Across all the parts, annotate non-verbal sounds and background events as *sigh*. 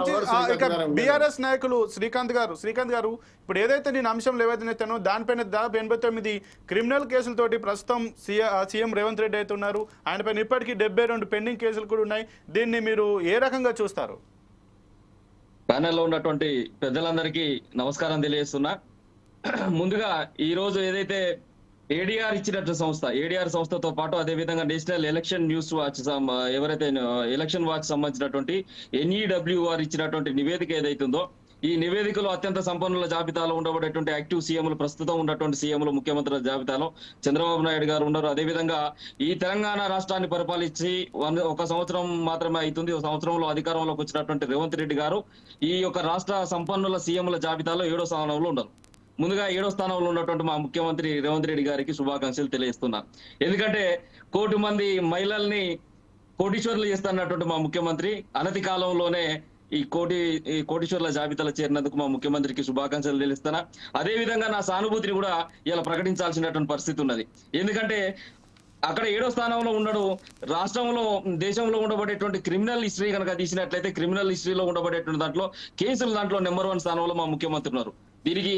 ఆ, ఇక బీఆర్ఎస్ నాయకులు శ్రీకాంత్ గారు శ్రీకాంత్ గారు ఇప్పుడు ఏదైతే నేను అంశం ఏవైతే దానిపైన దాదాపు ఎనభై తొమ్మిది క్రిమినల్ కేసులతోటి ప్రస్తుతం సీఎం రేవంత్ రెడ్డి అయితే ఉన్నారు. ఆయనపైన ఇప్పటికీ డెబ్బై రెండు పెండింగ్ కేసులు కూడా ఉన్నాయి. దీన్ని మీరు ఏ రకంగా చూస్తారు? ప్యానెల్లో ఉన్నటువంటి పెద్దలందరికీ నమస్కారం తెలియజేస్తున్నా. *clears throat* ముందుగా ఈ రోజు ఏదైతే ఏడిఆర్ ఇచ్చినట్టు సంస్థ ఏడిఆర్ సంస్థతో పాటు అదే విధంగా నేషనల్ ఎలక్షన్ న్యూస్ వాచ్ ఎవరైతే ఎలక్షన్ వాచ్ సంబంధించినటువంటి ఎన్ఈడబ్ల్యూఆర్ ఇచ్చినటువంటి నివేదిక ఏదైతుందో ఈ నివేదికలో అత్యంత సంపన్నుల జాబితాలో ఉండబడేటువంటి యాక్టివ్ సీఎంలు ప్రస్తుతం ఉన్నటువంటి సీఎంలు ముఖ్యమంత్రుల జాబితాలో చంద్రబాబు నాయుడు గారు ఉన్నారు. అదేవిధంగా ఈ తెలంగాణ రాష్ట్రాన్ని పరిపాలించి ఒక సంవత్సరం మాత్రమే అవుతుంది ఒక సంవత్సరంలో అధికారంలోకి వచ్చినటువంటి రేవంత్ రెడ్డి గారు ఈ యొక్క రాష్ట్ర సంపన్నుల సీఎంల జాబితాలో ఏడో స్థానంలో ఉన్నారు. ముందుగా ఏడో స్థానంలో ఉన్నటువంటి మా ముఖ్యమంత్రి రేవంత్ రెడ్డి గారికి శుభాకాంక్షలు తెలియజేస్తున్నా. ఎందుకంటే కోటి మంది మహిళల్ని కోటీశ్వర్లు చేస్తున్నటువంటి మా ముఖ్యమంత్రి అనతి కాలంలోనే ఈ కోటి ఈ కోటీశ్వర్ల జాబితాలో చేరినందుకు మా ముఖ్యమంత్రికి శుభాకాంక్షలు తెలుస్తున్నా అదే విధంగా నా సానుభూతిని కూడా ఇలా ప్రకటించాల్సినటువంటి పరిస్థితి ఉన్నది. ఎందుకంటే అక్కడ ఏడో స్థానంలో ఉండడు రాష్ట్రంలో దేశంలో ఉండబడేటువంటి క్రిమినల్ హిస్టరీ కనుక తీసినట్లయితే క్రిమినల్ హిస్టరీలో ఉండబడేటువంటి దాంట్లో కేసుల దాంట్లో నెంబర్ వన్ స్థానంలో మా ముఖ్యమంత్రి ఉన్నారు. దీనికి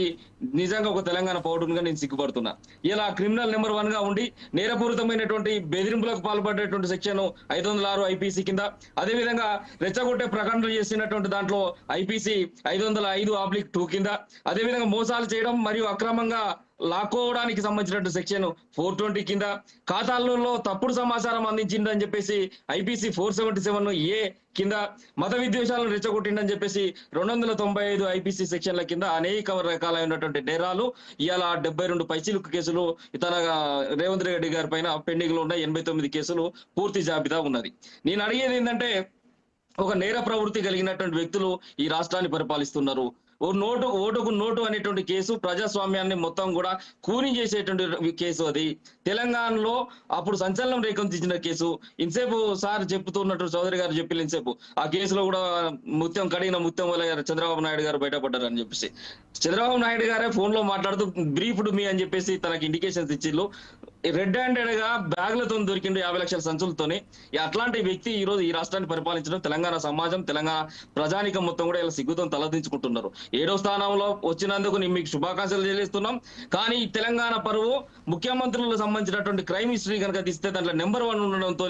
నిజంగా ఒక తెలంగాణ పౌరునిగా నేను సిగ్గుపడుతున్నా. ఇలా క్రిమినల్ నెంబర్ వన్గా ఉండి నేరపూరితమైనటువంటి బెదిరింపులకు పాల్పడేటువంటి సెక్షన్ ఐదు వందల ఆరు ఐపీసీ కింద అదే విధంగా రెచ్చగొట్టే ప్రకటనలు చేసినటువంటి దాంట్లో ఐపీసీ ఐదు వందల ఐదు ఆబ్లిక్ టూ కింద అదే విధంగా మోసాలు చేయడం మరియు అక్రమంగా లాక్కోవడానికి సంబంధించినటువంటి సెక్షన్ ఫోర్ ట్వంటీ కింద ఖాతాలలో తప్పుడు సమాచారం అందించిందని చెప్పేసి IPC four seventy seven A కింద మత విద్వేషాలను రెచ్చగొట్టిండని చెప్పేసి రెండు వందల తొంభై ఐదు ఐపీసీ సెక్షన్ల కింద అనేక రకాలైనటువంటి నేరాలు. ఇవాళ డెబ్బై రెండు పైచిలుకు కేసులు తన రేవంత్ రెడ్డి గారి పైన పెండింగ్లో ఉన్న ఎనభై తొమ్మిది కేసులు పూర్తి జాబితా ఉన్నది. నేను అడిగేది ఏంటంటే ఒక నేర ప్రవృత్తి కలిగినటువంటి వ్యక్తులు ఈ రాష్ట్రాన్ని పరిపాలిస్తున్నారు. ఓ నోటు ఓటుకు నోటు అనేటువంటి కేసు ప్రజాస్వామ్యాన్ని మొత్తం కూడా కూని చేసేటువంటి కేసు అది. తెలంగాణలో అప్పుడు సంచలనం రేకెత్తించిన కేసు. ఇంతసేపు సార్ చెప్తున్నట్టు చౌదరి గారు చెప్పిన ఇంతసేపు. ఆ కేసులో కూడా ముత్యం కడిగిన ముత్యం వల్ల గారు చంద్రబాబు నాయుడు గారు బయటపడ్డారు అని చెప్పేసి. చంద్రబాబు నాయుడు గారే ఫోన్లో మాట్లాడుతూ బ్రీఫ్డ్ మీ అని చెప్పేసి తనకి ఇండికేషన్స్ ఇచ్చిళ్ళు రెడ్ హ్యాండెడ్గా బ్యాగులతో దొరికిండు యాభై లక్షల సంచులతోని. అట్లాంటి వ్యక్తి ఈ రోజు ఈ రాష్ట్రాన్ని పరిపాలించడం తెలంగాణ సమాజం తెలంగాణ ప్రజానికం మొత్తం కూడా ఇలా సిగ్గుతో తలదించుకుంటున్నారు. ఏడో స్థానంలో వచ్చినందుకు నేను మీకు శుభాకాంక్షలు తెలియజేస్తున్నాం. కానీ తెలంగాణ పరువు ముఖ్యమంత్రులకు సంబంధించినటువంటి క్రైమ్ హిస్టరీ కనుక తీస్తే దాంట్లో నెంబర్ వన్ ఉండడంతో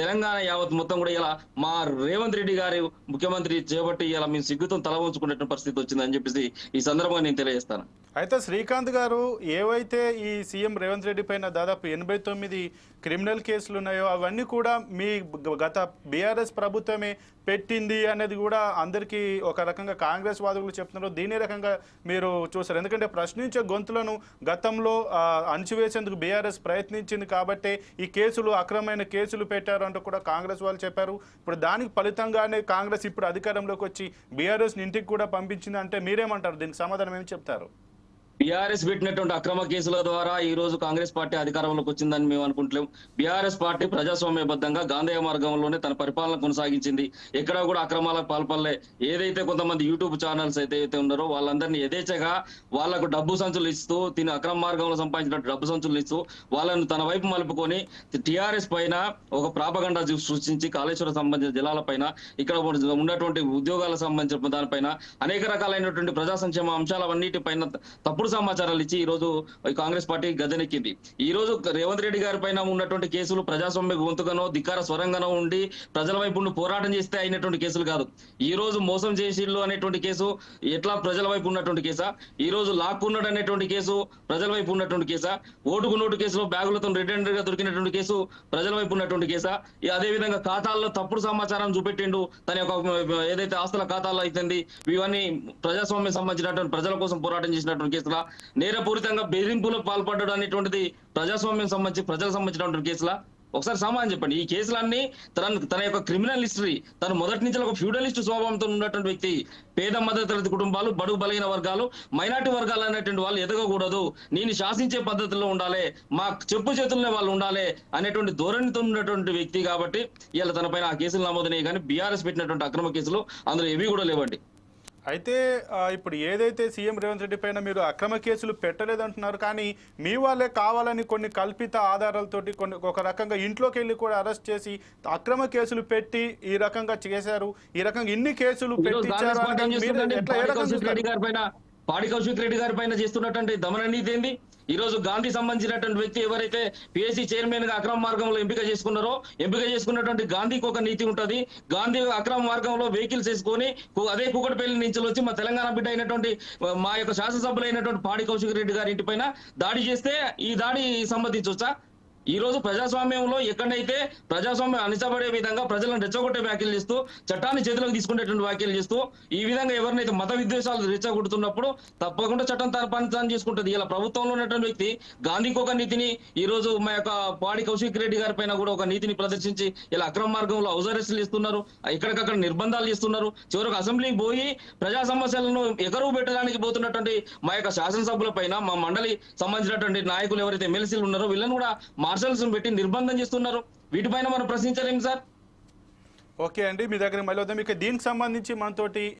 తెలంగాణ యావత్ మొత్తం కూడా ఇలా మా రేవంత్ రెడ్డి గారి ముఖ్యమంత్రి చేపట్టి ఇలా మేము సిగ్గుతో తల ఉంచుకునేటువంటి పరిస్థితి వచ్చిందని చెప్పేసి ఈ సందర్భంగా నేను తెలియజేస్తాను. అయితే శ్రీకాంత్ గారు ఏవైతే ఈ సీఎం రేవంత్ రెడ్డి పైన దాదాపు ఎనభై తొమ్మిది క్రిమినల్ కేసులు ఉన్నాయో అవన్నీ కూడా మీ గత బీఆర్ఎస్ ప్రభుత్వమే పెట్టింది అనేది కూడా అందరికీ ఒక రకంగా కాంగ్రెస్ వాదులు చెప్తున్నారు. దీని రకంగా మీరు చూసారు ఎందుకంటే ప్రశ్నించే గొంతులను గతంలో అణచివేసేందుకు బీఆర్ఎస్ ప్రయత్నించింది కాబట్టే ఈ కేసులు అక్రమైన కేసులు పెట్టారు అంటూ కూడా కాంగ్రెస్ వాళ్ళు చెప్పారు. ఇప్పుడు దానికి ఫలితంగానే కాంగ్రెస్ ఇప్పుడు అధికారంలోకి వచ్చి బీఆర్ఎస్ ఇంటికి కూడా పంపించింది అంటే మీరేమంటారు? దీనికి సమాధానం ఏమి చెప్తారు? బీఆర్ఎస్ పెట్టినటువంటి అక్రమ కేసుల ద్వారా ఈ రోజు కాంగ్రెస్ పార్టీ అధికారంలోకి వచ్చిందని మేము అనుకుంటలేం. బీఆర్ఎస్ పార్టీ ప్రజాస్వామ్యబద్ధంగా గాంధేయ మార్గంలోనే తన పరిపాలన కొనసాగించింది. ఎక్కడ కూడా అక్రమాలకు పాల్పడలే. ఏదైతే కొంతమంది యూట్యూబ్ ఛానల్స్ అయితే ఉన్నారో వాళ్ళందరినీ యథేచ్ఛగా వాళ్ళకు డబ్బు సంచులు ఇస్తూ తిని అక్రమ మార్గంలో సంపాదించిన డబ్బు సంచులు ఇస్తూ వాళ్ళను తన వైపు మలుపుకొని టిఆర్ఎస్ పైన ఒక ప్రాపగండా సృష్టించి కాళేశ్వరం సంబంధించిన జిల్లాల పైన ఇక్కడ ఉన్నటువంటి ఉద్యోగాలకు సంబంధించిన దానిపైన అనేక రకాలైనటువంటి ప్రజా సంక్షేమ అంశాలన్నిటి పైన తప్పుడు సమాచారాలు ఇచ్చి ఈ రోజు కాంగ్రెస్ పార్టీ గదనెక్కింది ఈ రోజు రేవంత్ రెడ్డి గారి పైన ఉన్నటువంటి కేసులు ప్రజాస్వామ్య గొంతుగానో ధిక్కార స్వరంగానో ఉండి ప్రజల వైపు పోరాటం చేస్తే అయినటువంటి కేసులు కాదు. ఈ రోజు మోసం చేసిళ్ళు అనేటువంటి కేసు ఎట్లా ప్రజల వైపు ఉన్నటువంటి కేసా? ఈ రోజు లాక్కున్నాడు అనేటువంటి కేసు ప్రజల వైపు ఉన్నటువంటి కేసా? ఓటుకు నోటు కేసులో బ్యాగులతో రిటర్న్గా దొరికినటువంటి కేసు ప్రజల వైపు ఉన్నటువంటి కేసా? అదే విధంగా ఖాతాల్లో తప్పుడు సమాచారం చూపెట్టిండు తన యొక్క ఏదైతే ఆస్తుల ఖాతాల్లో అయితే ఇవన్నీ ప్రజాస్వామ్యం సంబంధించినటువంటి ప్రజల కోసం పోరాటం చేసినటువంటి కేసులు నేరపూరితంగా బెదిరింపులకు పాల్పడ్డాడు అనేటువంటిది ప్రజాస్వామ్యం సంబంధించి ప్రజలకు సంబంధించినటువంటి కేసులా? ఒకసారి సమాధానం చెప్పండి. ఈ కేసులన్నీ తన తన యొక్క క్రిమినల్ హిస్టరీ తను మొదటి నుంచి ఒక ఫ్యూడలిస్ట్ స్వభావంతో ఉన్నటువంటి వ్యక్తి పేద మధ్యతరగతి కుటుంబాలు బడుగు బలైన వర్గాలు మైనార్టీ వర్గాలు అనేటువంటి వాళ్ళు ఎదగకూడదు. నేను శాసించే పద్ధతిలో ఉండాలి మా చెప్పు చేతుల్లోనే వాళ్ళు ఉండాలి అనేటువంటి ధోరణితో ఉన్నటువంటి వ్యక్తి కాబట్టి ఇలా తన పైన ఆ కేసులు నమోదనే కానీ బీఆర్ఎస్ పెట్టినటువంటి అక్రమ కేసులు అందులో ఏవి కూడా లేవండి. అయితే ఇప్పుడు ఏదైతే సీఎం రేవంత్ రెడ్డి పైన మీరు అక్రమ కేసులు పెట్టలేదంటున్నారు కానీ మీ వాళ్ళే కావాలని కొన్ని కల్పిత ఆధారాలతోటి కొన్ని ఒక రకంగా ఇంట్లోకి వెళ్ళి కూడా అరెస్ట్ చేసి అక్రమ కేసులు పెట్టి ఈ రకంగా చేశారు. ఈ రకంగా ఇన్ని కేసులు పెట్టించారు పాడి కౌశిక్ రెడ్డి గారి పైన చేస్తున్నటువంటి దమన నీతి ఏంది? ఈ రోజు గాంధీ సంబంధించినటువంటి వ్యక్తి ఎవరైతే పిఎస్సీ చైర్మన్గా అక్రమ మార్గంలో ఎంపిక చేసుకున్నారో ఎంపిక చేసుకున్నటువంటి గాంధీకి ఒక నీతి ఉంటది. గాంధీ అక్రమ మార్గంలో వెహికల్స్ వేసుకొని అదే కూకటపల్లి నుంచి వచ్చి మా తెలంగాణ బిడ్డ అయినటువంటి మా యొక్క శాసనసభ్యులైనటువంటి పాడి కౌశిక్ రెడ్డి గారి ఇంటి పైన దాడి చేస్తే ఈ దాడి సంబంధించవచ్చా ఈ రోజు ప్రజాస్వామ్యంలో ఎక్కడైతే ప్రజాస్వామ్యం అణిచబడే విధంగా ప్రజలను రెచ్చగొట్టే వ్యాఖ్యలు చేస్తూ చట్టాన్ని చేతిలోకి తీసుకునేటువంటి వ్యాఖ్యలు చేస్తూ ఈ విధంగా ఎవరినైతే మత విద్వేషాలు రెచ్చగొడుతున్నప్పుడు తప్పకుండా చట్టం తన తాను చేసుకుంటుంది. ఇలా ప్రభుత్వంలో ఉన్నటువంటి వ్యక్తి గాంధీకి ఒక నీతిని ఈ రోజు మా యొక్క పాడి కౌశిక్ రెడ్డి గారి పైన కూడా ఒక నీతిని ప్రదర్శించి ఇలా అక్రమ మార్గంలో హౌస్ ఇస్తున్నారు ఎక్కడికక్కడ నిర్బంధాలు చేస్తున్నారు. చివరకు అసెంబ్లీకి పోయి ప్రజా సమస్యలను ఎగరువు పెట్టడానికి పోతున్నటువంటి మా యొక్క శాసనసభ్యుల పైన మా మండలి సంబంధించినటువంటి నాయకులు ఎవరైతే ఎమ్మెల్సీలు ఉన్నారో వీళ్ళని కూడా మార్షల్స్ పెట్టి నిర్బంధం చేస్తున్నారు. వీటిపైన మనం ప్రశ్నించలేము సార్. ఓకే అండి మీ దగ్గర మళ్ళీ వద్దాం. ఇక దీనికి సంబంధించి మనతోటి